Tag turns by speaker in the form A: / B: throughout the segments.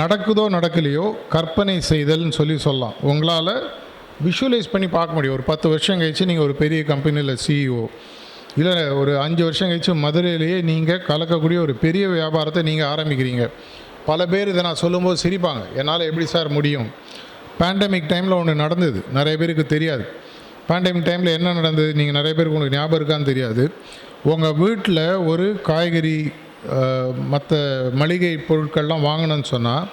A: நடக்குதோ நடக்கலையோ கற்பனை செய்தல்னு சொல்லி சொல்லலாம். உங்களால் விஷுவலைஸ் பண்ணி பார்க்க முடியும். ஒரு பத்து வருஷம் கழிச்சு நீங்கள் ஒரு பெரிய கம்பெனியில் சிஇஓ இல்லை ஒரு அஞ்சு வருஷம் கழிச்சு மதுரையிலேயே நீங்கள் கலக்கக்கூடிய ஒரு பெரிய வியாபாரத்தை நீங்கள் ஆரம்பிக்கிறீங்க. பல பேர் இதை நான் சொல்லும்போது சிரிப்பாங்க. என்னால் எப்படி சார் முடியும்? பேண்டமிக் டைமில் ஒன்று நடந்தது. நிறைய பேருக்கு தெரியாது. பேண்டமிக் டைமில் என்ன நடந்தது? நீங்கள் நிறைய பேருக்கு உங்களுக்கு ஞாபகம் இருக்கான்னு தெரியாது. உங்கள் வீட்டில் ஒரு காய்கறி மற்ற மளிகை பொருட்கள்லாம் வாங்கணும்னு சொன்னால்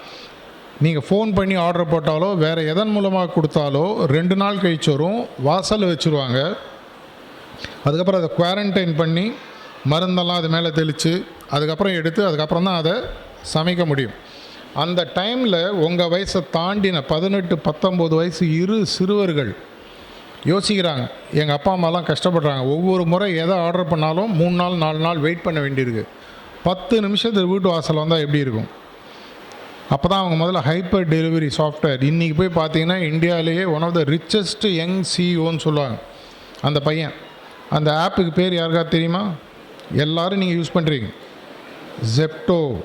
A: நீங்கள் ஃபோன் பண்ணி ஆர்டர் போட்டாலோ வேறு எதன் மூலமாக கொடுத்தாலோ ரெண்டு நாள் கழிச்சு வரும் வாசல் வச்சுருவாங்க. அதுக்கப்புறம் அதை குவாரண்டைன் பண்ணி மருந்தெல்லாம் அது மேலே தெளித்து அதுக்கப்புறம் எடுத்து அதுக்கப்புறம் தான் அதை சமைக்க முடியும். அந்த டைமில் உங்கள் வயசை தாண்டின பதினெட்டு பத்தொம்போது வயசு இரு சிறுவர்கள் யோசிக்கிறாங்க. எங்கள் அப்பா அம்மாலாம் கஷ்டப்படுறாங்க. ஒவ்வொரு முறை எதை ஆர்டர் பண்ணாலும் மூணு நாள் நாலு நாள் வெயிட் பண்ண வேண்டியிருக்கு. பத்து நிமிஷத்துக்கு வீட்டு வாசல் வந்தால் எப்படி இருக்கும்? அப்போ தான் அவங்க முதல்ல ஹைப்பர் டெலிவரி சாஃப்ட்வேர். இன்றைக்கி போய் பார்த்தீங்கன்னா இந்தியாவிலேயே one of the richest young சிஇஓன்னு சொல்லுவாங்க. அந்த பையன். அந்த ஆப்புக்கு பேர் யாருக்கா தெரியுமா? எல்லோரும் நீங்கள் யூஸ் பண்ணுறீங்க ஜெப்டோ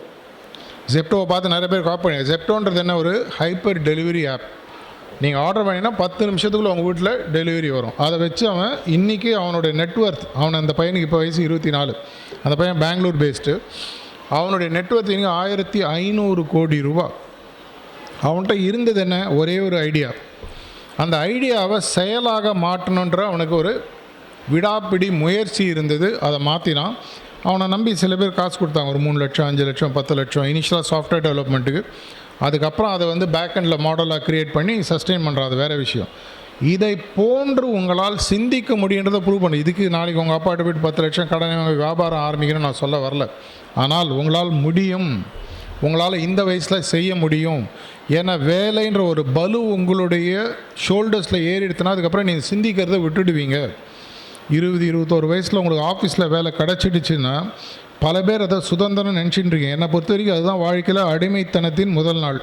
A: ஜெப்டோவை பார்த்து நிறைய பேர் காப்பி பண்ணி ஜெப்டோன்றது என்ன? ஒரு ஹைப்பர் டெலிவரி ஆப். நீங்கள் ஆர்டர் பண்ணிங்கன்னா பத்து நிமிஷத்துக்குள்ளே உங்கள் வீட்டில் டெலிவரி வரும். அதை வச்சு அவன் இன்றைக்கி அவனுடைய நெட்ஒர்த் அவன் அந்த பையனுக்கு இப்போ வயசு இருபத்தி நாலு. அந்த பையன் பெங்களூர் பேஸ்டு அவனுடைய நெட்ஒர்த் இன்னைக்கு ஆயிரத்தி ஐநூறு கோடி ரூபா. அவன்கிட்ட இருந்தது என்ன? ஒரே ஒரு ஐடியா அந்த ஐடியாவை செயலாக மாற்றணுன்ற அவனுக்கு ஒரு விடாப்பிடி முயற்சி இருந்தது. அதை மாற்றினான் அவனை நம்பி சில பேர் காசு கொடுத்தாங்க. ஒரு மூணு லட்சம் அஞ்சு லட்சம் பத்து லட்சம் இனிஷியலாக சாஃப்ட்வேர் டெவலப்மெண்ட்டுக்கு அதுக்கப்புறம் அதை வந்து பேக் அண்டில் மாடலாக க்ரியேட் பண்ணி சஸ்டெயின் பண்ணுறான் அது வேறு விஷயம். இதை போன்று உங்களால் சிந்திக்க முடியுன்றதை ப்ரூவ் பண்ணு. இதுக்கு நாளைக்கு உங்கள் அப்பாட்ட போயிட்டு பத்து லட்சம் கடனை உங்கள் வியாபாரம் ஆரம்பிக்கணும்னு நான் சொல்ல வரல. ஆனால் உங்களால் முடியும். உங்களால் இந்த வயசில் செய்ய முடியும். ஏன்னா வேலைன்ற ஒரு பலு உங்களுடைய ஷோல்டர்ஸில் ஏறி எடுத்தனா அதுக்கப்புறம் நீங்கள் சிந்திக்கிறத விட்டுடுவீங்க. இருபது இருபத்தோரு வயசில் உங்களுக்கு ஆஃபீஸில் வேலை கிடச்சிடுச்சுன்னா பல பேர் அதை சுதந்திரம் நினச்சிட்டு இருக்கீங்க. என்னை பொறுத்த வரைக்கும் அதுதான் வாழ்க்கையில் அடிமைத்தனத்தின் முதல் நாள்.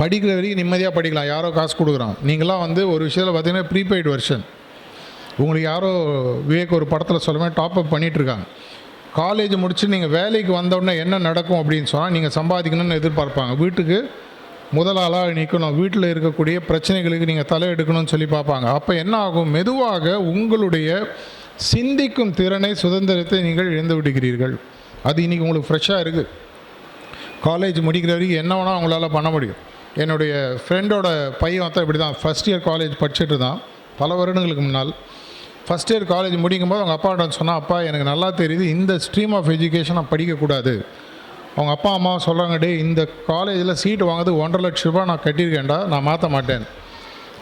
A: படிக்கிற வரைக்கும் நிம்மதியாக படிக்கலாம். யாரோ காசு கொடுக்குறான். நீங்களாம் வந்து ஒரு விஷயத்தில் பார்த்தீங்கன்னா ப்ரீபெய்டு வெர்ஷன் உங்களுக்கு யாரோ விவேக் ஒரு படத்தில் சொல்லுமே டாப் அப் பண்ணிகிட்ருக்காங்க காலேஜ் முடிச்சு நீங்கள் வேலைக்கு வந்தோடனே என்ன நடக்கும் அப்படின்னு சொன்னால் நீங்கள் சம்பாதிக்கணும்னு எதிர்பார்ப்பாங்க. வீட்டுக்கு முதல் ஆளாக நிற்கணும் வீட்டில் இருக்கக்கூடிய பிரச்சனைகளுக்கு நீங்கள் தலை எடுக்கணும்னு சொல்லி பார்ப்பாங்க. அப்போ என்ன ஆகும்? மெதுவாக உங்களுடைய சிந்திக்கும் திறனை சுதந்திரத்தை நீங்கள் இழந்து விடுகிறீர்கள். அது இன்றைக்கி உங்களுக்கு ஃப்ரெஷ்ஷாக இருக்குது காலேஜ் முடிக்கிற வரைக்கும் என்ன வேணால் அவங்களால பண்ண முடியும். என்னுடைய ஃப்ரெண்டோட பையன் தான் இப்படி தான் ஃபஸ்ட் இயர் காலேஜ் படிச்சுட்டு இருந்தான். பல வருடங்களுக்கு முன்னால். ஃபஸ்ட் இயர் காலேஜ் முடிக்கும் போது அவங்க அப்பாட்ட சொன்னால் அப்பா எனக்கு நல்லா தெரியுது. இந்த ஸ்ட்ரீம் ஆஃப் எஜுகேஷன் நான் படிக்கக்கூடாது. அவங்க அப்பா அம்மா சொல்கிறாங்க டே இந்த காலேஜில் சீட்டு வாங்குறது ஒன்றரை லட்ச ரூபாய் நான் கட்டியிருக்கேன்டா. நான் மாற்ற மாட்டேன்.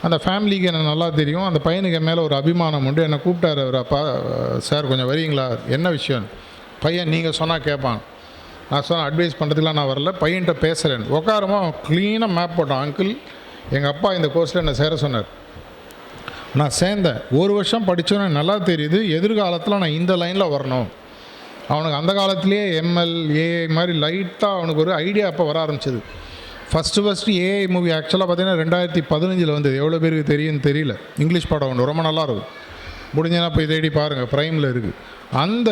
A: அந்த ஃபேமிலிக்கு எனக்கு நல்லா தெரியும். அந்த பையனுக்கு என் மேலே ஒரு அபிமானம் உண்டு. என்னை கூப்பிட்டாரு அவர் அப்பா சார் கொஞ்சம் வரீங்களா? என்ன விஷயம்? பையன் நீங்கள் சொன்னால் கேட்பான். நான் சொன்ன அட்வைஸ் பண்ணுறதுக்குலாம் நான் வரல. பையன்கிட்ட பேசுகிறேன் உட்காரமா க்ளீனாக மேப் போட்டான். அங்கிள் எங்கள் அப்பா இந்த கோர்ஸில் என்னை சேர சொன்னார். நான் சேர்ந்தேன். ஒரு வருஷம் படித்தோன்னே நல்லா தெரியுது. எதிர்காலத்தில் நான் இந்த லைனில் வரணும். அவனுக்கு அந்த காலத்திலேயே எம்எல் ஏஐ மாதிரி லைட்டாக அவனுக்கு ஒரு ஐடியா அப்போ வர ஆரம்பிச்சிது. ஃபஸ்ட்டு ஃபஸ்ட்டு ஏஐ மூவி ஆக்சுவலாக பார்த்தீங்கன்னா ரெண்டாயிரத்தி பதினஞ்சில் வந்தது. எவ்வளோ பேருக்கு தெரியும்னு தெரியல. இங்கிலீஷ் படம் ஒன்று ரொம்ப நல்லாயிருக்கும் இருக்கும். போய் தேடி பாருங்கள் ப்ரைமில் இருக்குது அந்த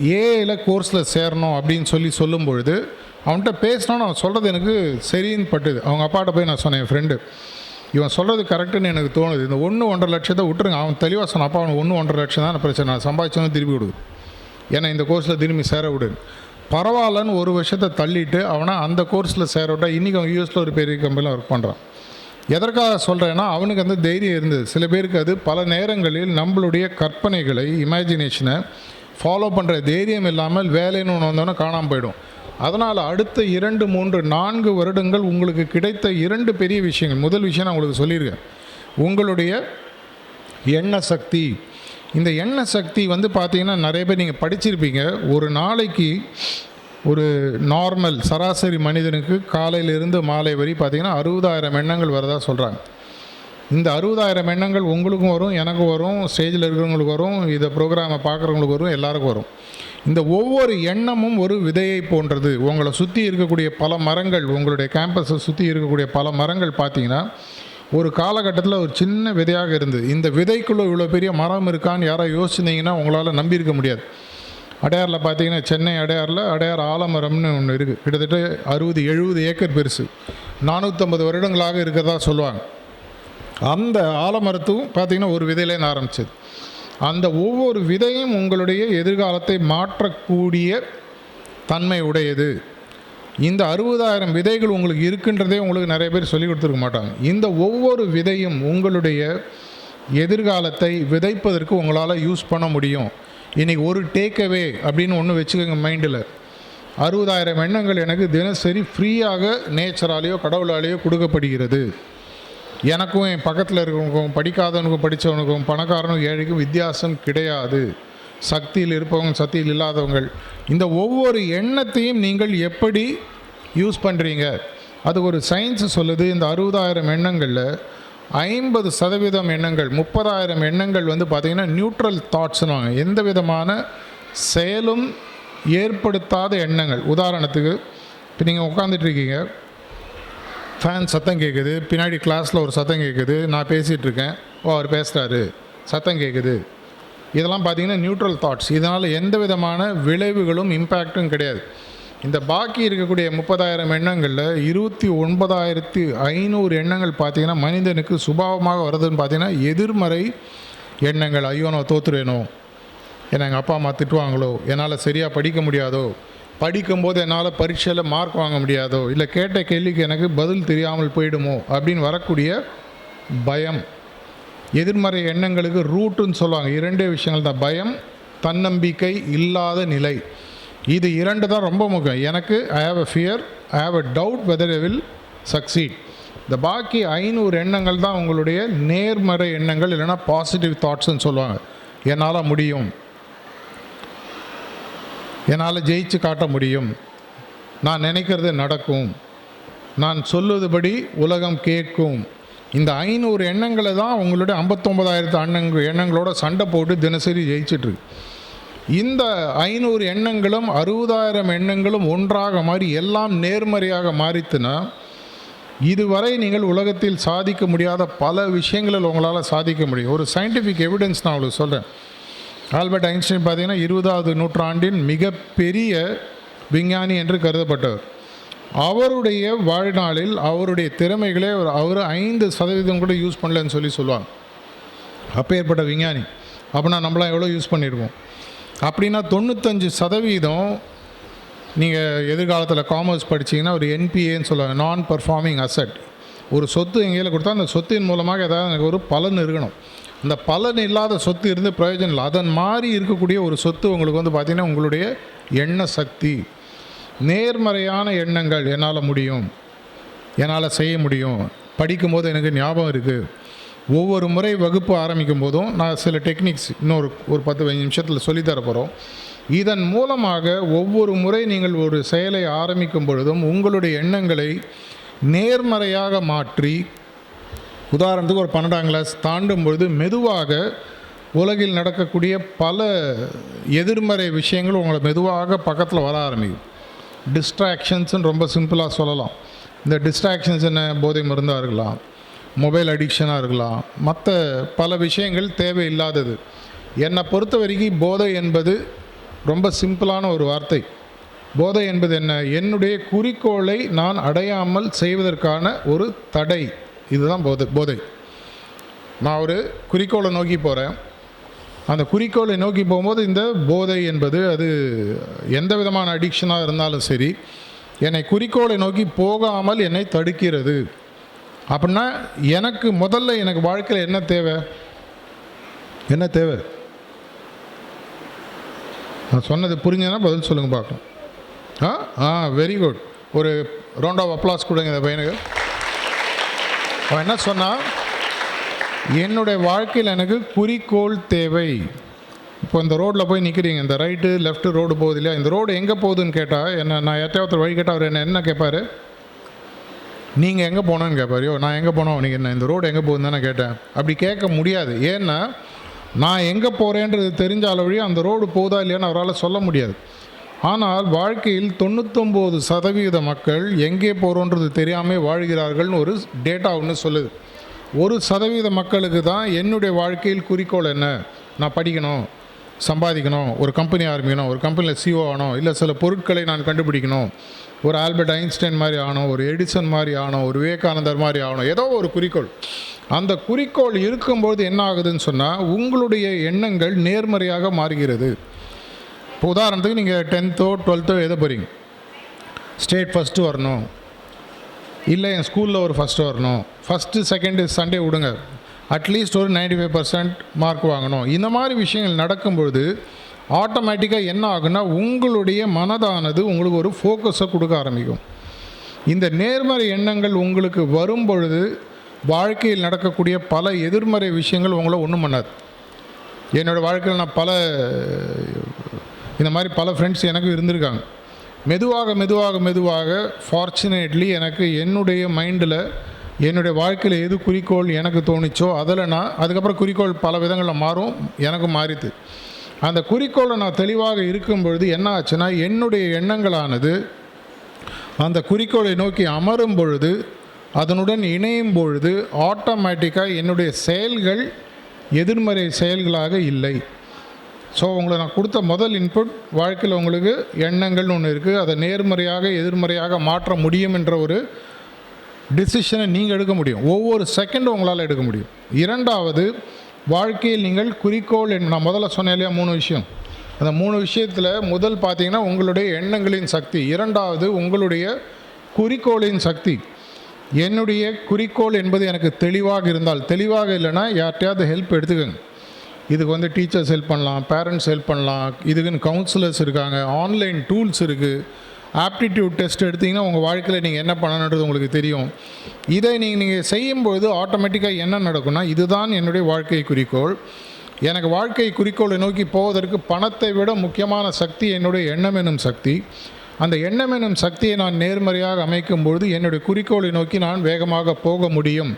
A: ஏஐயில் கோர்ஸில் சேரணும் அப்படின்னு சொல்லி சொல்லும் பொழுது அவன்கிட்ட பேசினான்னு அவன் சொல்கிறது எனக்கு சரின்னு பட்டுது. அவங்க அப்பாட்ட போய் நான் சொன்னேன் என் ஃப்ரெண்டு இவன் சொல்கிறது கரெக்டுன்னு எனக்கு தோணுது. இந்த ஒன்று ஒன்றரை லட்சத்தை விட்டுருங்க. அவன் தெளிவாக சொன்னான் அப்பா அவனுக்கு ஒன்று ஒன்றரை லட்சம் தான் பிரச்சனை. நான் சம்பாதிச்சவனு திருப்பி விடுது ஏன்னா இந்த கோர்ஸில் திரும்பி சேர விடு. பரவாயில்லன்னு ஒரு வருஷத்தை தள்ளிட்டு அவனை அந்த கோர்ஸில் சேர விட்டா இன்றைக்கி அவன் யூஎஸில் ஒரு பெரிய கம்பெனியில் ஒர்க் பண்ணுறான் எதற்காக சொல்கிறேன்னா அவனுக்கு அந்த தைரியம் இருந்தது. சில பேருக்கு அது பல நேரங்களில் நம்மளுடைய கற்பனைகளை இமேஜினேஷனை ஃபாலோ பண்ணுற தைரியம் இல்லாமல் வேலைன்னு ஒன்று வந்தோன்னே காணாமல் போயிடும். அதனால் அடுத்த இரண்டு மூன்று நான்கு வருடங்கள் உங்களுக்கு கிடைத்த இரண்டு பெரிய விஷயங்கள். முதல் விஷயம் நான் உங்களுக்கு சொல்லியிருக்கேன். உங்களுடைய எண்ண சக்தி. இந்த எண்ண சக்தி வந்து பார்த்தீங்கன்னா நிறைய பேர் நீங்கள் படிச்சிருப்பீங்க. ஒரு நாளைக்கு ஒரு நார்மல் சராசரி மனிதனுக்கு காலையிலிருந்து மாலை வரை பார்த்திங்கன்னா அறுபதாயிரம் எண்ணங்கள் வரதா சொல்கிறாங்க இந்த அறுபதாயிரம் எண்ணங்கள் உங்களுக்கும் வரும் எனக்கும் வரும் ஸ்டேஜில் இருக்கிறவங்களுக்கு வரும் இதை ப்ரோக்ராமை பார்க்குறவங்களுக்கு வரும் எல்லாருக்கும் வரும். இந்த ஒவ்வொரு எண்ணமும் ஒரு விதையை போன்றது. உங்களை சுற்றி இருக்கக்கூடிய பல மரங்கள் உங்களுடைய கேம்பஸை சுற்றி இருக்கக்கூடிய பல மரங்கள் பார்த்தீங்கன்னா ஒரு காலகட்டத்தில் ஒரு சின்ன விதையாக இருந்தது. இந்த விதைக்குள்ளே இவ்வளோ பெரிய மரம் இருக்கான்னு யாராவது யோசிச்சிருந்தீங்கன்னா உங்களால் நம்பியிருக்க முடியாது. அடையாரில் பார்த்தீங்கன்னா சென்னை அடையாரில் அடையார் ஆலமரம்னு ஒன்று இருக்குது கிட்டத்தட்ட அறுபது எழுபது ஏக்கர் பெருசு. நானூற்றம்பது வருடங்களாக இருக்கிறதா சொல்லுவாங்க. அந்த ஆலமரத்தும் பார்த்தீங்கன்னா ஒரு விதையிலேருந்து ஆரம்பிச்சது. அந்த ஒவ்வொரு விதையும் உங்களுடைய எதிர்காலத்தை மாற்றக்கூடிய தன்மை உடையது. இந்த அறுபதாயிரம் விதைகள் உங்களுக்கு இருக்குன்றதே உங்களுக்கு நிறைய பேர் சொல்லி கொடுத்துருக்க மாட்டாங்க. இந்த ஒவ்வொரு விதையும் உங்களுடைய எதிர்காலத்தை விதைப்பதற்கு உங்களால் யூஸ் பண்ண முடியும். இன்றைக்கி ஒரு டேக்அவே அப்படின்னு ஒன்று வச்சுக்கோங்க மைண்டில் அறுபதாயிரம் எண்ணங்கள் எனக்கு தினசரி ஃப்ரீயாக நேச்சராலேயோ கடவுளாலேயோ கொடுக்கப்படுகிறது. எனக்கும் என் பக்கத்தில் இருக்கிறவங்களுக்கும் படிக்காதவனுக்கும் படித்தவனுக்கும் பணக்காரனுக்கும் ஏழைக்கும் வித்தியாசம் கிடையாது. சக்தியில் இருப்பவங்க சக்தியில் இல்லாதவங்கள். இந்த ஒவ்வொரு எண்ணத்தையும் நீங்கள் எப்படி யூஸ் பண்ணுறீங்க அது ஒரு சயின்ஸ் சொல்லுது. இந்த அறுபதாயிரம் எண்ணங்களில் ஐம்பது சதவீதம் எண்ணங்கள் முப்பதாயிரம் எண்ணங்கள் வந்து பார்த்திங்கன்னா நியூட்ரல் தாட்ஸ்னுவாங்க எந்த விதமான செயலும் ஏற்படுத்தாத எண்ணங்கள். உதாரணத்துக்கு இப்போ நீங்கள் உட்காந்துட்ருக்கீங்க ஃபேன் சத்தம் கேட்குது பின்னாடி கிளாஸில் ஒரு சத்தம் கேட்குது நான் பேசிகிட்டு இருக்கேன். ஓ அவர் பேசுகிறாரு சத்தம் கேட்குது இதெல்லாம் பார்த்தீங்கன்னா நியூட்ரல் தாட்ஸ் இதனால் எந்த விதமான விளைவுகளும் இம்பேக்ட்டும் கிடையாது. இந்த பாக்கி இருக்கக்கூடிய முப்பதாயிரம் எண்ணங்களில் இருபத்தி ஒன்பதாயிரத்தி ஐநூறு எண்ணங்கள் பார்த்தீங்கன்னா மனிதனுக்கு சுபாவமாக வருதுன்னு பார்த்தீங்கன்னா எதிர்மறை எண்ணங்கள். ஐயோ நான் தோத்துருவேனோ? என்னை எங்கள் அப்பா அம்மா திட்டுவாங்களோ? என்னால் சரியாக படிக்க முடியாதோ? படிக்கும்போது என்னால் பரீட்சையில் மார்க் வாங்க முடியாதோ? இல்லை கேட்ட கேள்விக்கு எனக்கு பதில் தெரியாமல் போயிடுமோ? அப்படின்னு வரக்கூடிய பயம். எதிர்மறை எண்ணங்களுக்கு ரூட்டுன்னு சொல்லுவாங்க. இரண்டே விஷயங்கள் தான். பயம் தன்னம்பிக்கை இல்லாத நிலை. இது இரண்டு தான் ரொம்ப முக்கியம். எனக்கு I have a fear I have a doubt whether I will succeed இந்த பாக்கி ஐநூறு எண்ணங்கள் தான் உங்களுடைய நேர்மறை எண்ணங்கள் இல்லைன்னா பாசிட்டிவ் தாட்ஸ்ன்னு சொல்லுவாங்க. என்னால் முடியும். என்னால் ஜெயிச்சு காட்ட முடியும். நான் நினைக்கிறது நடக்கும். நான் சொல்லுவதுபடி உலகம் கேட்கும். இந்த ஐநூறு எண்ணங்களை தான் உங்களுடைய ஐம்பத்தொம்பதாயிரத்து எண்ணங்கள் எண்ணங்களோட சண்டை போட்டு தினசரி ஜெயிச்சிட்ருக்கு இந்த ஐநூறு எண்ணங்களும் அறுபதாயிரம் எண்ணங்களும் ஒன்றாக மாறி எல்லாம் நேர்மறையாக மாறித்துனா இதுவரை நீங்கள் உலகத்தில் சாதிக்க முடியாத பல விஷயங்களில் உங்களால் சாதிக்க முடியும். ஒரு சயின்டிஃபிக் எவிடன்ஸ் நான் உங்களுக்கு சொல்கிறேன் ஆல்பர்ட் ஐன்ஸ்டைன் பார்த்தீங்கன்னா இருபதாவது நூற்றாண்டின் மிகப்பெரிய விஞ்ஞானி என்று கருதப்பட்டவர். அவருடைய வாழ்நாளில் அவருடைய திறமைகளே அவர் அவர் ஐந்து சதவீதம் கூட யூஸ் பண்ணலன்னு சொல்லி சொல்லுவாங்க. அப்பேற்பட்ட விஞ்ஞானி. அப்படின்னா நம்மளாம் எவ்வளோ யூஸ் பண்ணியிருக்கோம்? அப்படின்னா தொண்ணூத்தஞ்சு சதவீதம் நீங்கள் எதிர்காலத்தில் காமர்ஸ் படிச்சீங்கன்னா ஒரு என்பிஏன்னு சொல்லுவாங்க நான் பர்ஃபார்மிங் அசட் ஒரு சொத்து எங்கேயில் கொடுத்தா அந்த சொத்தின் மூலமாக ஏதாவது எனக்கு ஒரு பலன் இருக்கணும். அந்த பலன் இல்லாத சொத்து இருந்து பிரயோஜனம் இல்லை. அதன் மாதிரி இருக்கக்கூடிய ஒரு சொத்து உங்களுக்கு வந்து பார்த்திங்கன்னா உங்களுடைய எண்ண சக்தி. நேர்மறையான எண்ணங்கள் என்னால் முடியும். என்னால் செய்ய முடியும். படிக்கும்போது எனக்கு ஞாபகம் இருக்குது ஒவ்வொரு முறை வகுப்பு ஆரம்பிக்கும் போதும் நான் சில டெக்னிக்ஸ் இன்னொரு ஒரு பத்து பதினஞ்சு நிமிஷத்தில் சொல்லித்தர போகிறோம் இதன் மூலமாக ஒவ்வொரு முறை நீங்கள் ஒரு செயலை ஆரம்பிக்கும் பொழுதும் உங்களுடைய எண்ணங்களை நேர்மறையாக மாற்றி உதாரணத்துக்கு ஒரு பன்னெண்டாம் கிளாஸ் தாண்டும் பொழுது மெதுவாக உலகில் நடக்கக்கூடிய பல எதிர்மறை விஷயங்கள் உங்களை மெதுவாக பக்கத்தில் வர ஆரம்பிக்கும். டிஸ்ட்ராக்ஷன்ஸ்னு ரொம்ப சிம்பிளாக சொல்லலாம். இந்த டிஸ்ட்ராக்ஷன்ஸ் என்ன போதை மருந்தாக இருக்கலாம். மொபைல் அடிக்ஷனாக இருக்கலாம். மற்ற பல விஷயங்கள் தேவையில்லாதது. என்னை பொறுத்த வரைக்கும் போதை என்பது ரொம்ப சிம்பிளான ஒரு வார்த்தை. போதை என்பது என்ன? என்னுடைய குறிக்கோளை நான் அடையாமல் செய்வதற்கான ஒரு தடை. இதுதான் போதை போதை. நான் ஒரு குறிக்கோளை நோக்கி போகிறேன் அந்த குறிக்கோளை நோக்கி போகும்போது இந்த போதை என்பது அது எந்த விதமான அடிக்ஷனாக இருந்தாலும் சரி என்னை குறிக்கோளை நோக்கி போகாமல் என்னை தடுக்கிறது. அப்படின்னா எனக்கு முதல்ல எனக்கு வாழ்க்கையில் என்ன தேவை? என்ன தேவை? நான் சொன்னது புரிஞ்சதுன்னா பதில் சொல்லுங்கள் பார்க்கலாம். ஆ? ஆ வெரி குட் ஒரு ரவுண்ட் ஆஃப் அப்ளாஸ் கொடுங்க இந்த பையனுக்கு. அவன் என்ன சொன்னான் என்னுடைய வாழ்க்கையில் எனக்கு குறிக்கோள் தேவை. இப்போ இந்த ரோட்டில் போய் நிற்கிறீங்க இந்த ரைட்டு லெஃப்ட்டு ரோடு போகுது இல்லையா? இந்த ரோடு எங்கே போகுதுன்னு கேட்டால் என்ன நான் யார்ட்டையாவது வழி கேட்டால் அவர் என்ன என்ன கேட்பார்? நீங்கள் எங்கே போனோன்னு கேட்பாரு யோ நான் எங்கே போனோம்? நீங்கள் என்ன இந்த ரோடு எங்கே போகுதுன்னு தானே கேட்டேன். அப்படி கேட்க முடியாது. ஏன்னா நான் எங்கே போகிறேன்றது தெரிஞ்ச அளவு அந்த ரோடு போகுதா இல்லையான்னு அவரால் சொல்ல முடியாது. ஆனால் வாழ்க்கையில் தொண்ணூத்தொம்பது சதவீத மக்கள் எங்கே போகிறோன்றது தெரியாமல் வாழ்கிறார்கள்னு ஒரு டேட்டா ஒன்று சொல்லுது. ஒரு சதவீத மக்களுக்கு தான் என்னுடைய வாழ்க்கையில் குறிக்கோள் என்ன? நான் படிக்கணும். சம்பாதிக்கணும் ஒரு கம்பெனி ஆரம்பிக்கணும் ஒரு கம்பெனியில் சிஓ ஆகணும் இல்லை சில பொருட்களை நான் கண்டுபிடிக்கணும் ஒரு ஆல்பர்ட் ஐன்ஸ்டைன் மாதிரி ஆகணும் ஒரு எடிசன் மாதிரி ஆகணும் ஒரு விவேகானந்தர் மாதிரி ஆகணும் ஏதோ ஒரு குறிக்கோள். அந்த குறிக்கோள் இருக்கும்போது என்ன ஆகுதுன்னு சொன்னால் உங்களுடைய எண்ணங்கள் நேர்மறையாக மாறுகிறது. இப்போ உதாரணத்துக்கு நீங்கள் டென்த்தோ டுவெல்த்தோ எழுத போகிறீங்க ஸ்டேட் ஃபஸ்ட்டு வரணும். இல்லை என் ஸ்கூலில் ஒரு ஃபஸ்ட்டு வரணும். ஃபஸ்ட்டு செகண்டு சண்டே விடுங்க. அட்லீஸ்ட் ஒரு 95% ஃபைவ் பர்சன்ட் மார்க் வாங்கணும். இந்த மாதிரி விஷயங்கள் நடக்கும்பொழுது ஆட்டோமேட்டிக்காக என்ன ஆகுன்னா உங்களுடைய மனதானது உங்களுக்கு ஒரு ஃபோக்கஸை கொடுக்க ஆரம்பிக்கும். இந்த நேர்மறை எண்ணங்கள் உங்களுக்கு வரும் பொழுது வாழ்க்கையில் நடக்கக்கூடிய பல எதிர்மறை விஷயங்கள் உங்களை ஒன்றும் பண்ணாது. என்னோடய வாழ்க்கையில் நான் பல இந்த மாதிரி பல ஃப்ரெண்ட்ஸ் எனக்கு இருந்திருக்காங்க. மெதுவாக மெதுவாக மெதுவாக ஃபார்ச்சுனேட்லி எனக்கு என்னுடைய மைண்டில் என்னுடைய வாழ்க்கையில் எது குறிக்கோள் எனக்கு தோணுச்சோ அதில் நான் அதுக்கப்புறம் குறிக்கோள் பல விதங்களில் மாறும் எனக்கு மாறிது அந்த குறிக்கோளை நான் தெளிவாக இருக்கும் பொழுது என்ன ஆச்சுன்னா என்னுடைய எண்ணங்களானது அந்த குறிக்கோளை நோக்கி அமரும் பொழுது அதனுடன் இணையும் பொழுது ஆட்டோமேட்டிக்காக என்னுடைய செயல்கள் எதிர்மறை செயல்களாக இல்லை. ஸோ உங்களை நான் கொடுத்த முதல் இன்புட் வாழ்க்கையில் உங்களுக்கு எண்ணங்கள்னு ஒன்று இருக்குது அதை நேர்மறையாக எதிர்மறையாக மாற்ற முடியும் என்ற ஒரு டிசிஷனை நீங்கள் எடுக்க முடியும். ஒவ்வொரு செகண்டும் உங்களால் எடுக்க முடியும். இரண்டாவது வாழ்க்கையில் நீங்கள் குறிக்கோள் என் நான் முதல்ல சொன்னேன் இல்லையா மூணு விஷயம். அந்த மூணு விஷயத்தில் முதல் பார்த்தீங்கன்னா உங்களுடைய எண்ணங்களின் சக்தி. இரண்டாவது உங்களுடைய குறிக்கோளின் சக்தி. என்னுடைய குறிக்கோள் என்பது எனக்கு தெளிவாக இருந்தால் தெளிவாக இல்லைன்னா யார்கிட்டையாவது ஹெல்ப் எடுத்துக்கோங்க. இதுக்கு வந்து டீச்சர்ஸ் ஹெல்ப் பண்ணலாம் பேரண்ட்ஸ் ஹெல்ப் பண்ணலாம். இதுக்குன்னு கவுன்சிலர்ஸ் இருக்காங்க ஆன்லைன் டூல்ஸ் இருக்குது ஆப்டிடியூட் டெஸ்ட் எடுத்தீங்கன்னா உங்கள் வாழ்க்கையில் நீங்கள் என்ன பண்ணணுன்றது உங்களுக்கு தெரியும். இதை நீங்கள் நீங்கள் செய்யும்பொழுது ஆட்டோமேட்டிக்காக என்ன நடக்கும்னா இதுதான் என்னுடைய வாழ்க்கை குறிக்கோள். எனக்கு வாழ்க்கை குறிக்கோளை நோக்கி போவதற்கு பணத்தை விட முக்கியமான சக்தி என்னுடைய எண்ணம் எனும் சக்தி. அந்த எண்ணம் எனும் சக்தியை நான் நேர்மறையாக அமைக்கும் பொழுது என்னுடைய குறிக்கோளை நோக்கி நான் வேகமாக போக முடியும்.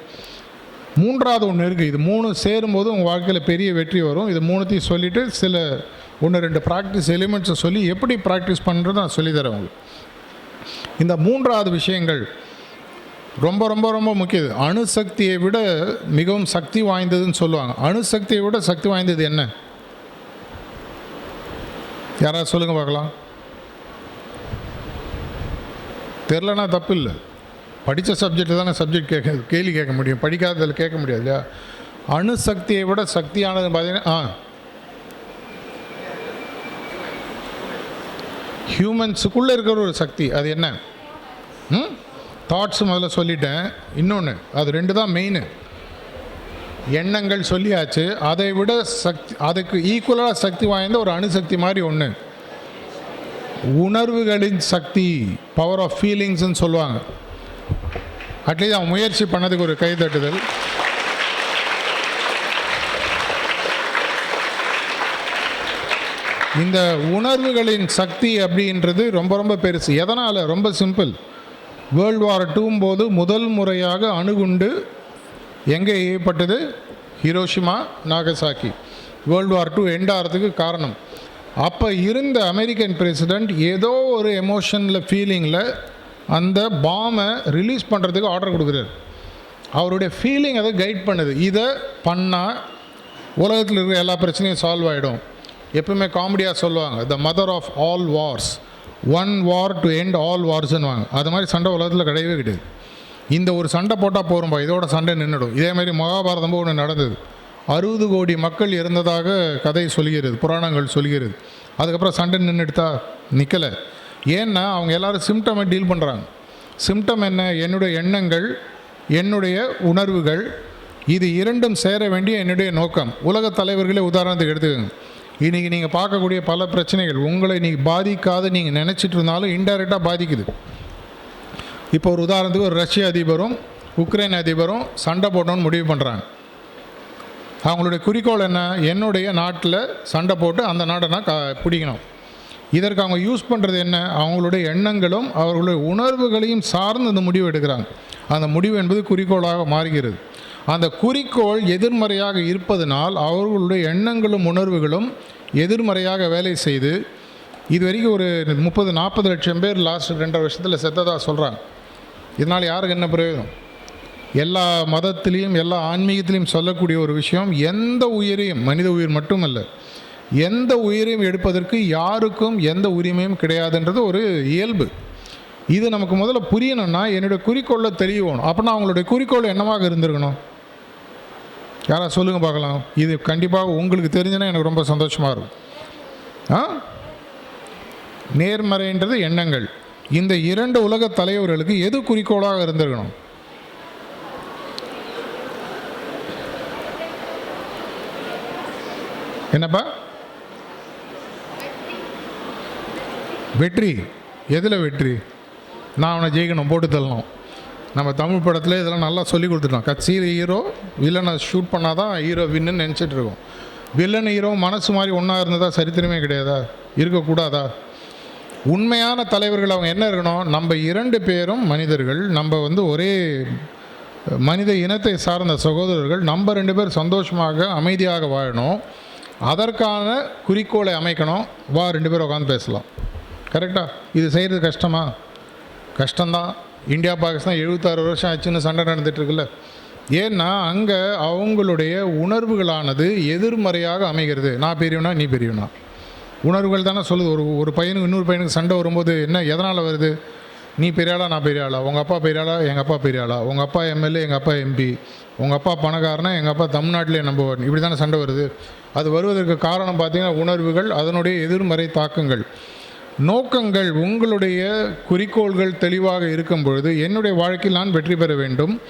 A: மூன்றாவது ஒன்று இருக்குது இது மூணு சேரும்போது உங்கள் வாழ்க்கையில் பெரிய வெற்றி வரும். இது மூணுத்தையும் சொல்லிவிட்டு சில ஒன்று ரெண்டு ப்ராக்டிஸ் எலிமெண்ட்ஸை சொல்லி எப்படி ப்ராக்டிஸ் பண்ணுறது நான் சொல்லித்தரேன் உங்களுக்கு. இந்த மூன்றாவது விஷயங்கள் ரொம்ப ரொம்ப ரொம்ப முக்கியம். அணுசக்தியை விட மிகவும் சக்தி வாய்ந்ததுன்னு சொல்லுவாங்க. அணுசக்தியை விட சக்தி வாய்ந்தது என்ன? யாராவது சொல்லுங்கள் பார்க்கலாம். தெரிலனா தப்பு இல்லை படித்த சப்ஜெக்ட் தானே சப்ஜெக்ட் கேட்க கேள்வி கேட்க முடியும். படிக்காததில் கேட்க முடியாது இல்லையா? அணுசக்தியை விட சக்தியானது பார்த்தீங்கன்னா ஆ. ஹியூமன்ஸுக்குள்ளே இருக்கிற ஒரு சக்தி அது என்ன ம் தாட்ஸ் முதல்ல சொல்லிட்டேன் இன்னொன்று அது ரெண்டு தான் மெயின் எண்ணங்கள் சொல்லியாச்சு அதை விட சக்தி அதுக்கு ஈக்குவலாக சக்தி வாய்ந்த ஒரு அணுசக்தி மாதிரி ஒன்று உணர்வுகளின் சக்தி பவர் ஆஃப் ஃபீலிங்ஸ்ன்னு சொல்லுவாங்க அட்லீஸ்ட் அவன் முயற்சி பண்ணதுக்கு ஒரு கைதட்டுதல் இந்த உணர்வுகளின் சக்தி அப்படின்றது ரொம்ப ரொம்ப பெருசு. எதனால்? ரொம்ப சிம்பிள். வேர்ல்டு வார் டூம் போது முதல் முறையாக அணுகுண்டு எங்கே ஏற்பட்டது? Hiroshima Nagasaki world war two end ஆகிறதுக்கு காரணம். அப்போ இருந்த அமெரிக்கன் பிரசிடெண்ட் ஏதோ ஒரு எமோஷனில் ஃபீலிங்கில் அந்த பாமை ரிலீஸ் பண்ணுறதுக்கு ஆர்டர் கொடுக்குறாரு. அவருடைய ஃபீலிங் அதை கைட் பண்ணுது. இதை பண்ணால் உலகத்தில் இருக்கிற எல்லா பிரச்சனையும் சால்வ் ஆகிடும் எப்பவுமே காமெடியாக சொல்லுவாங்க the mother of all wars one war to end all வார்ஸ்ன்னுவாங்க அது மாதிரி சண்டை உலகத்தில் கிடையவே கிடையாது. இந்த ஒரு சண்டை போட்டால் போகிறோம்பா இதோட சண்டை நின்றுடும் இதேமாதிரி மகாபாரதம் ஒன்று நடந்தது. அறுபது கோடி மக்கள் இருந்ததாக கதை சொல்கிறது புராணங்கள் சொல்கிறது. அதுக்கப்புறம் சண்டை நின்றுடுத்தா நிற்கலை ஏன்னா அவங்க எல்லாரும் சிம்டமை டீல் பண்ணுறாங்க சிம்டம் என்ன? என்னுடைய எண்ணங்கள் என்னுடைய உணர்வுகள் இது இரண்டும் சேர வேண்டிய என்னுடைய நோக்கம். உலக தலைவர்களே உதாரணத்துக்கு எடுத்துக்கோங்க. இன்றைக்கி நீங்கள் பார்க்கக்கூடிய பல பிரச்சனைகள் உங்களை இன்றைக்கி பாதிக்காத நீங்கள் நினச்சிட்டு இருந்தாலும் இன்டைரக்டாக பாதிக்குது. இப்போ ஒரு உதாரணத்துக்கு ஒரு ரஷ்ய அதிபரும் உக்ரைன் அதிபரும் சண்டை போடணும்னு முடிவு பண்ணுறாங்க அவங்களுடைய குறிக்கோள் என்ன? என்னுடைய நாட்டில் சண்டை போட்டு அந்த நாட்டை நான் க பிடிக்கணும். இதற்கு அவங்க யூஸ் பண்ணுறது என்ன? அவங்களுடைய எண்ணங்களும் அவர்களுடைய உணர்வுகளையும் சார்ந்து அந்த முடிவு எடுக்கிறாங்க. அந்த முடிவு என்பது குறிக்கோளாக மாறுகிறது. அந்த குறிக்கோள் எதிர்மறையாக இருப்பதனால் அவர்களுடைய எண்ணங்களும் உணர்வுகளும் எதிர்மறையாக வேலை செய்து இது வரைக்கும் ஒரு முப்பது நாற்பது லட்சம் பேர் லாஸ்ட் ரெண்டரை வருஷத்தில் செத்ததாக சொல்கிறாங்க இதனால் யாருக்கு என்ன பிரயோஜனம்? எல்லா மதத்திலையும் எல்லா ஆன்மீகத்திலையும் சொல்லக்கூடிய ஒரு விஷயம் எந்த உயிரையும் மனித உயிர் மட்டுமல்ல எந்த உயிரையும் எடுப்பதற்கு யாருக்கும் எந்த உரிமையும் கிடையாதுன்றது ஒரு இயல்பு. இது நமக்கு முதல்ல புரியணும்னா என்னுடைய குறிக்கோளை தெளிவோணும் அப்படின்னா அவங்களுடைய குறிக்கோள் என்னவாக இருந்திருக்கணும்? யாராவது சொல்லுங்கள் பார்க்கலாம். இது கண்டிப்பாக உங்களுக்கு தெரிஞ்சுன்னா எனக்கு ரொம்ப சந்தோஷமாக இருக்கும். ஆ? நேர்மறைன்றது எண்ணங்கள். இந்த இரண்டு உலக தலைவர்களுக்கு எது குறிக்கோளாக இருந்திருக்கணும்? என்னப்பா? வெற்றி. எதில் வெற்றி? நான் அவனை ஜெயிக்கணும் போட்டு தள்ளணும். நம்ம தமிழ் படத்தில் இதெல்லாம் நல்லா சொல்லி கொடுத்துட்டோம் கட்சியில் ஹீரோ வில்லனை ஷூட் பண்ணால் தான் ஹீரோ வின்னு நினச்சிட்டு இருக்கோம். வில்லன் ஹீரோ மனசு மாதிரி ஒன்றா இருந்ததா சரித்திரமே கிடையாதா? இருக்கக்கூடாதா? உண்மையான தலைவர்கள் அவங்க என்ன இருக்கணும்? நம்ம இரண்டு பேரும் மனிதர்கள் நம்ம வந்து ஒரே மனித இனத்தை சார்ந்த சகோதரர்கள் நம்ம ரெண்டு பேர் சந்தோஷமாக அமைதியாக வாழணும். அதற்கான குறிக்கோளை அமைக்கணும். வா ரெண்டு பேரும் உட்காந்து பேசலாம். கரெக்டாக இது செய்கிறது கஷ்டமா? கஷ்டம்தான். இந்தியா பாகிஸ்தான் எழுபத்தாறு வருஷம் ஆச்சுன்னு சண்டை நடந்துட்டு இருக்குல்ல ஏன்னா அங்கே அவங்களுடைய உணர்வுகளானது எதிர்மறையாக அமைகிறது. நான் பெரியவனா நீ பெரியவனா? உணர்வுகள் தானே சொல்லுது. ஒரு ஒரு பையனுக்கு இன்னொரு பையனுக்கு சண்டை வரும்போது என்ன எதனால் வருது? நீ பெரியாளா நான் பெரியாளா? உங்கள் அப்பா பெரிய ஆளா எங்கள் அப்பா பெரிய ஆளா உங்கள் அப்பா எம்எல்ஏ எங்கள் அப்பா எம்பி. உங்கள் அப்பா பணக்காரனா எங்கள் அப்பா தமிழ்நாட்டிலே நம்பர் ஒன் இப்படி தானே சண்டை வருது. அது வருவதற்கு காரணம் பார்த்திங்கன்னா உணர்வுகள் அதனுடைய எதிர்மறை தாக்கங்கள். நோக்கங்கள் உங்களுடைய குறிக்கோள்கள் தெளிவாக இருக்கும் பொழுது என்னுடைய வாழ்க்கையில் நான் வெற்றி பெற வேண்டும்.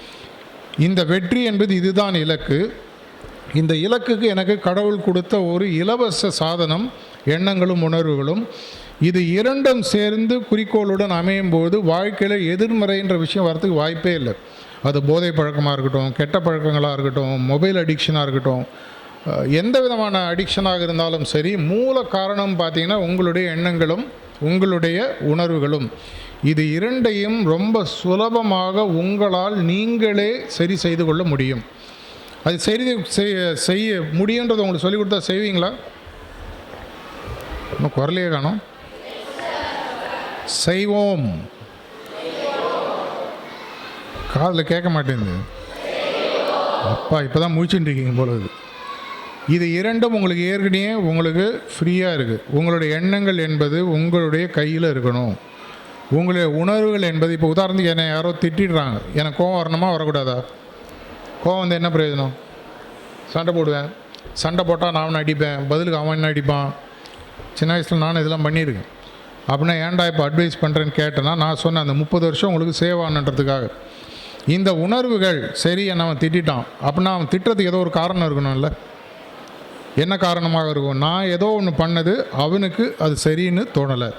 A: இந்த வெற்றி என்பது இதுதான் இலக்கு. இந்த இலக்குக்கு எனக்கு கடவுள் கொடுத்த ஒரு இலவச சாதனம் எண்ணங்களும் உணர்வுகளும். இது இரண்டும் சேர்ந்து குறிக்கோளுடன் அமையும் போது வாழ்க்கையில் எதிர்மறைன்ற விஷயம் வரத்துக்கு வாய்ப்பே இல்லை. அது போதை பழக்கமாக இருக்கட்டும் கெட்ட பழக்கங்களாக இருக்கட்டும் மொபைல் அடிக்ஷனாக இருக்கட்டும் எந்த விதமான அடிக்ஷனாக இருந்தாலும் சரி மூல காரணம் பார்த்திங்கன்னா உங்களுடைய எண்ணங்களும் உங்களுடைய உணர்வுகளும். இது இரண்டையும் ரொம்ப சுலபமாக உங்களால் நீங்களே சரி செய்து கொள்ள முடியும். அது சரி செய்ய செய்ய முடியுன்றதை உங்களுக்கு சொல்லிக் கொடுத்தா செய்வீங்களா? இன்னும் குரலையே காணும். செய்வோம். காதில் கேட்க மாட்டேங்குது. அப்பா இப்போ தான் முடிச்சுட்டு இருக்கீங்க போல இது இது இரண்டும் உங்களுக்கு ஏற்கனவே உங்களுக்கு ஃப்ரீயாக இருக்குது உங்களுடைய எண்ணங்கள் என்பது உங்களுடைய கையில் இருக்கணும். உங்களுடைய உணர்வுகள் என்பது இப்போ உதாரணத்துக்கு என்னை யாரோ திட்டிடுறாங்க. எனக்கு கோவம் வரணுமா வரக்கூடாதா? கோவம் வந்து என்ன பிரயோஜனம்? சண்டை போடுவேன். சண்டை போட்டால் நான் அடிப்பேன். பதிலுக்கு அவன் என்ன அடிப்பான்? சின்ன வயசில் நானும் இதெல்லாம் பண்ணியிருக்கேன். அப்படின்னா ஏன்டா இப்போ அட்வைஸ் பண்ணுறேன்னு கேட்டேன்னா நான் சொன்னேன் அந்த முப்பது வருஷம் உங்களுக்கு சேவ் ஆனன்றதுக்காக. இந்த உணர்வுகள் சரி என்னை அவன் திட்டிட்டான். அப்படின்னா அவன் திட்டுறதுக்கு ஏதோ ஒரு காரணம் இருக்கணும்ல. என்ன காரணமாக இருக்கும்? நான் ஏதோ ஒன்று பண்ணது அவனுக்கு அது சரின்னு தோணலை.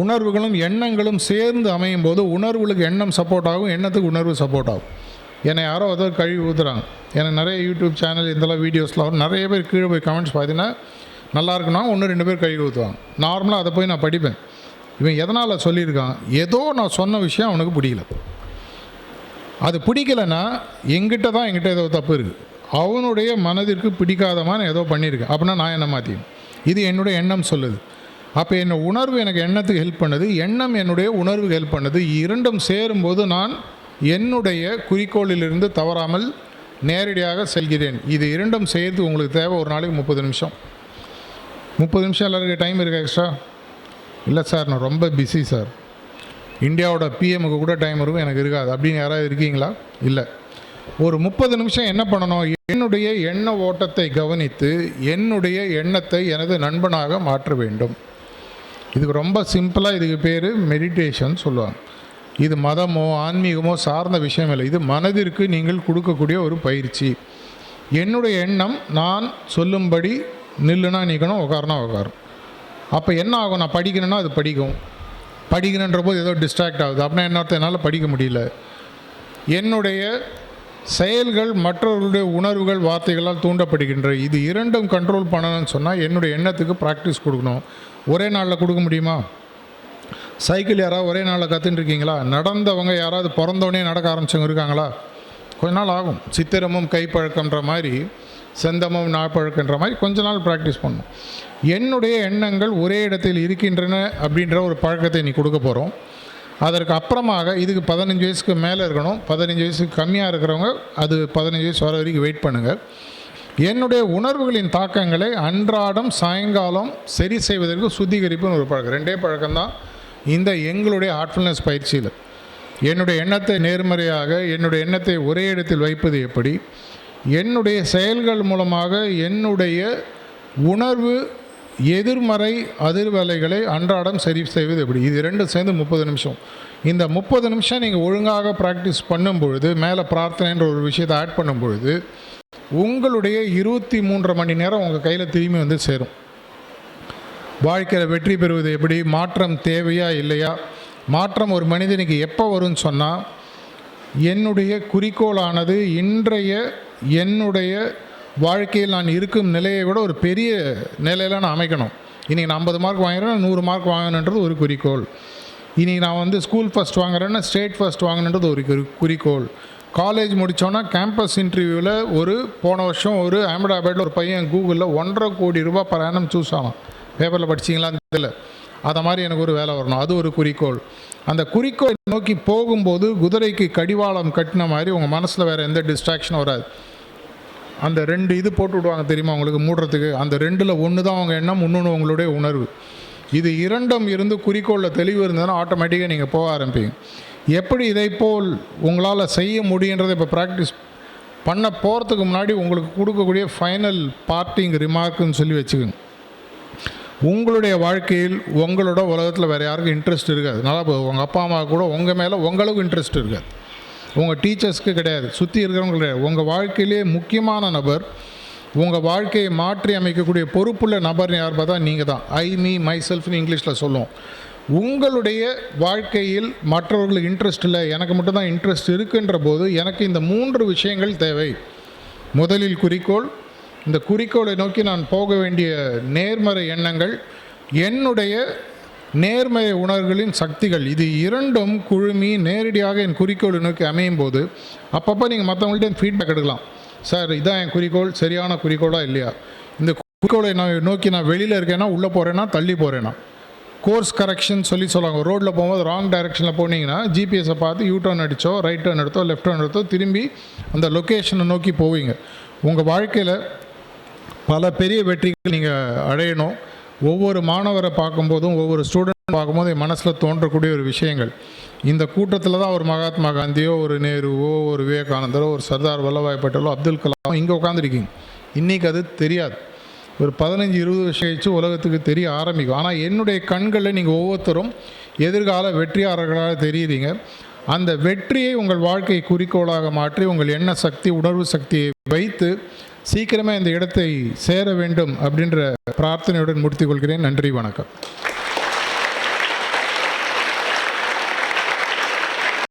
A: உணர்வுகளும் எண்ணங்களும் சேர்ந்து அமையும் போது உணர்வுகளுக்கு எண்ணம் சப்போர்ட் ஆகும் எண்ணத்துக்கு உணர்வு சப்போர்ட் ஆகும். என்னை யாரோ ஏதோ கழுவி ஊற்றுறாங்க எனக்கு நிறைய யூடியூப் சேனல் இதெல்லாம் வீடியோஸ்லாம் வரும் நிறைய பேர் கீழே போய் கமெண்ட்ஸ் பார்த்தீங்கன்னா நல்லா இருக்குன்னா ஒன்று ரெண்டு பேர் கழுவி ஊற்றுவாங்க நார்மலாக அதை போய் நான் படிப்பேன். இவன் எதனால் சொல்லியிருக்கான்? ஏதோ நான் சொன்ன விஷயம் அவனுக்கு பிடிக்கல. அது பிடிக்கலன்னா எங்கிட்ட தான் எங்கிட்ட ஏதோ தப்பு இருக்குது அவனுடைய மனதிற்கு பிடிக்காதமான ஏதோ பண்ணியிருக்கேன் அப்படின்னா நான் என்ன மாற்றியும் இது என்னுடைய எண்ணம் சொல்லுது. அப்போ என்ன உணர்வு எனக்கு எண்ணத்துக்கு ஹெல்ப் பண்ணுது. எண்ணம் என்னுடைய உணர்வுக்கு ஹெல்ப் பண்ணுது. இரண்டும் சேரும்போது நான் என்னுடைய குறிக்கோளிலிருந்து தவறாமல் நேரடியாக செல்கிறேன். இது இரண்டும் சேர்த்து உங்களுக்கு தேவை ஒரு நாளைக்கு முப்பது நிமிஷம். முப்பது நிமிஷம் எல்லாருக்கும் டைம் இருக்கா எக்ஸ்ட்ரா இல்லை சார் நான் ரொம்ப பிஸி சார் இந்தியாவோட பிஎம்முக்கு கூட டைம் இருக்கும். எனக்கு இருக்காது. அப்படின்னு யாராவது இருக்கீங்களா? இல்லை. ஒரு முப்பது நிமிஷம் என்ன பண்ணணும்? என்னுடைய எண்ண ஓட்டத்தை கவனித்து என்னுடைய எண்ணத்தை எனது நண்பனாக மாற்ற வேண்டும். இதுக்கு ரொம்ப சிம்பிளாக இதுக்கு பேர் மெடிடேஷன் சொல்லுவாங்க. இது மதமோ ஆன்மீகமோ சார்ந்த விஷயம் இல்லை. இது மனதிற்கு நீங்கள் கொடுக்கக்கூடிய ஒரு பயிற்சி. என்னுடைய எண்ணம் நான் சொல்லும்படி நில்லுனா நிற்கணும் உட்காரனா உட்காரும் அப்போ என்ன ஆகும்? நான் படிக்கணும்னா அது படிக்கும். படிக்கணுன்ற போது ஏதோ டிஸ்ட்ராக்ட் ஆகுது. அப்படின்னா என்ன என்னால் படிக்க முடியல. என்னுடைய செயல்கள் மற்றவர்களுடைய உணர்வுகள் வார்த்தைகளால் தூண்டப்படுகின்ற இது இரண்டும் கண்ட்ரோல் பண்ணணும்னு சொன்னால் என்னுடைய எண்ணத்துக்கு ப்ராக்டிஸ் கொடுக்கணும். ஒரே நாளில் கொடுக்க முடியுமா? சைக்கிள் யாராவது ஒரே நாளில் கற்றுட்டு இருக்கீங்களா? நடந்தவங்க யாராவது பிறந்தோடனே நடக்க ஆரம்பிச்சவங்க இருக்காங்களா? கொஞ்ச நாள் ஆகும். சித்திரமும் கைப்பழக்கம்ன்ற மாதிரி செந்தமும் நாப்பழக்கன்ற மாதிரி கொஞ்ச நாள் ப்ராக்டிஸ் பண்ணணும். என்னுடைய எண்ணங்கள் ஒரே இடத்தில் இருக்கின்றன அப்படின்ற ஒரு பழக்கத்தை நீ கொடுக்க போகிறோம் அதற்கு அப்புறமாக இதுக்கு பதினஞ்சு வயசுக்கு மேலே இருக்கணும் பதினஞ்சு வயசுக்கு கம்மியாக இருக்கிறவங்க அது பதினஞ்சு வயசு வர வரைக்கும் வெயிட் பண்ணுங்கள் என்னுடைய உணர்வுகளின் தாக்கங்களை அன்றாடம் சாயங்காலம் சரி செய்வதற்கு சுத்திகரிப்புன்னு ஒரு பழக்கம். ரெண்டே பழக்கம்தான். இந்த எங்களுடைய ஹார்ட்ஃபுல்னஸ் பயிற்சியில். என்னுடைய எண்ணத்தை நேர்மறையாக என்னுடைய எண்ணத்தை ஒரே இடத்தில் வைப்பது எப்படி? என்னுடைய செயல்கள் மூலமாக என்னுடைய உணர்வு எதிர்மறை அதிர்வலைகளை அன்றாடம் சரி செய்வது எப்படி? இது ரெண்டும் சேர்ந்து முப்பது நிமிஷம். இந்த முப்பது நிமிஷம் நீங்கள் ஒழுங்காக ப்ராக்டிஸ் பண்ணும் பொழுது மேலே பிரார்த்தனைன்ற ஒரு விஷயத்தை ஆட் பண்ணும் பொழுது உங்களுடைய இருபத்தி மூன்றரை மணி நேரம் உங்கள் கையில் திரும்பி வந்து சேரும். வாழ்க்கையில் வெற்றி பெறுவது எப்படி? மாற்றம் தேவையா இல்லையா? மாற்றம் ஒரு மனிதனுக்கு எப்போ வரும்னு சொன்னால் என்னுடைய குறிக்கோளானது இன்றைய என்னுடைய வாழ்க்கையில் நான் இருக்கும் நிலையை விட ஒரு பெரிய நிலையில் நான் அமைக்கணும். இன்றைக்கி நான் ஐம்பது மார்க் வாங்குறேன் நூறு மார்க் வாங்கணுன்றது ஒரு குறிக்கோள். இன்றைக்கி நான் வந்து ஸ்கூல் ஃபஸ்ட் வாங்குறேன்னா ஸ்டேட் ஃபஸ்ட் வாங்கணுன்றது ஒரு குறிக்கோள். காலேஜ் முடித்தோன்னா கேம்பஸ் இன்டர்வியூவில் ஒரு போன வருஷம் ஒரு அஹமதாபாத்தில் ஒரு பையன் கூகுளில் ஒன்றரை கோடி ரூபாய் பர் சூஸ் ஆகும் பேப்பரில் படிச்சிங்களான்னு தெரியல. அதை மாதிரி எனக்கு ஒரு வேலை வரணும். அது ஒரு குறிக்கோள். அந்த குறிக்கோள் நோக்கி போகும்போது குதிரைக்கு கடிவாளம் கட்டின மாதிரி உங்கள் மனசில் வேறு எந்த டிஸ்ட்ராக்ஷனும் வராது. அந்த ரெண்டு இது போட்டு விடுவாங்க தெரியுமா உங்களுக்கு மூடுறதுக்கு? அந்த ரெண்டில் ஒன்று தான் அவங்க எண்ணம் இன்னொன்று உங்களுடைய உணர்வு. இது இரண்டும் இருந்து குறிக்கோளில் தெளிவு இருந்ததுன்னா ஆட்டோமேட்டிக்காக நீங்கள் போக ஆரம்பிப்பீங்க. எப்படி இதை போல் உங்களால் செய்ய முடியுன்றதை இப்போ ப்ராக்டிஸ் பண்ண போகிறதுக்கு முன்னாடி உங்களுக்கு கொடுக்கக்கூடிய ஃபைனல் பார்ட்டிங் ரிமார்க்குன்னு சொல்லி வச்சுக்கோங்க. உங்களுடைய வாழ்க்கையில் உங்களோட உலகத்தில் வேறு யாருக்கும் இன்ட்ரெஸ்ட் இருக்காது. நல்லா உங்கள் அப்பா அம்மா கூட உங்கள் மேலே உங்களுக்கு இன்ட்ரெஸ்ட் இருக்காது. உங்கள் டீச்சர்ஸ்க்கு கிடையாது. சுற்றி இருக்கிறவங்க கிடையாது. உங்கள் வாழ்க்கையிலே முக்கியமான நபர் உங்கள் வாழ்க்கையை மாற்றி அமைக்கக்கூடிய பொறுப்புள்ள நபர் யார் பார்த்தா நீங்கள் தான் ஐ மீ மை செல்ஃப்னு இங்கிலீஷில் சொல்லுவோம். உங்களுடைய வாழ்க்கையில் மற்றவர்களுக்கு இன்ட்ரெஸ்ட் இல்லை எனக்கு மட்டும்தான் இன்ட்ரெஸ்ட் இருக்குன்ற போது எனக்கு இந்த மூன்று விஷயங்கள் தேவை. முதலில் குறிக்கோள். இந்த குறிக்கோளை நோக்கி நான் போக வேண்டிய நேர்மறை எண்ணங்கள் என்னுடைய நேர்மறை உணர்வுகளின் சக்திகள் இது இரண்டும் குழுமி நேரடியாக என் குறிக்கோள் நோக்கி அமையும் போது அப்பப்போ நீங்கள் மற்றவங்கள்ட்ட ஃபீட்பேக் எடுக்கலாம். சார் இதான் என் குறிக்கோள் சரியான குறிக்கோளா இல்லையா? இந்த குறிக்கோளை நான் நோக்கி நான் வெளியில் இருக்கேன்னா உள்ளே போகிறேன்னா தள்ளி போகிறேன்னா கோர்ஸ் கரெக்ஷன் சொல்லி சொல்லுவாங்க. ரோட்டில் போகும்போது ராங் டைரெக்ஷனில் போனீங்கன்னா ஜிபிஎஸை பார்த்து யூ டர்ன் அடித்தோ ரைட் டர்ன் எடுத்தோ லெஃப்ட் டர்ன் எடுத்தோ திரும்பி அந்த லொக்கேஷனை நோக்கி போவீங்க. உங்கள் வாழ்க்கையில் பல பெரிய வெற்றிகள் நீங்கள் அடையணும். ஒவ்வொரு மாணவரை பார்க்கும்போதும் ஒவ்வொரு ஸ்டூடெண்ட் பார்க்கும்போது என் மனசில் தோன்றக்கூடிய ஒரு விஷயங்கள். இந்த கூட்டத்தில் தான் ஒரு மகாத்மா காந்தியோ ஒரு நேருவோ ஒரு விவேகானந்தரோ ஒரு சர்தார் வல்லபாய் பட்டேலோ அப்துல் கலாமோ இங்கே உட்காந்துருக்கீங்க இன்றைக்கி அது தெரியாது. ஒரு பதினஞ்சு இருபது வருஷம் கழிச்சு உலகத்துக்கு தெரிய ஆரம்பிக்கும். ஆனால் என்னுடைய கண்களில் நீங்கள் ஒவ்வொருத்தரும் எதிர்கால வெற்றியாளர்களாக தெரியுறீங்க. அந்த வெற்றியை உங்கள் வாழ்க்கை குறிக்கோளாக மாற்றி உங்கள் எண்ண சக்தி உணர்வு சக்தியை வைத்து சீக்கிரமே இந்த இடத்தை சேர வேண்டும் அப்படின்ற பிரார்த்தனையுடன் முடித்துக் கொள்கிறேன். நன்றி வணக்கம்.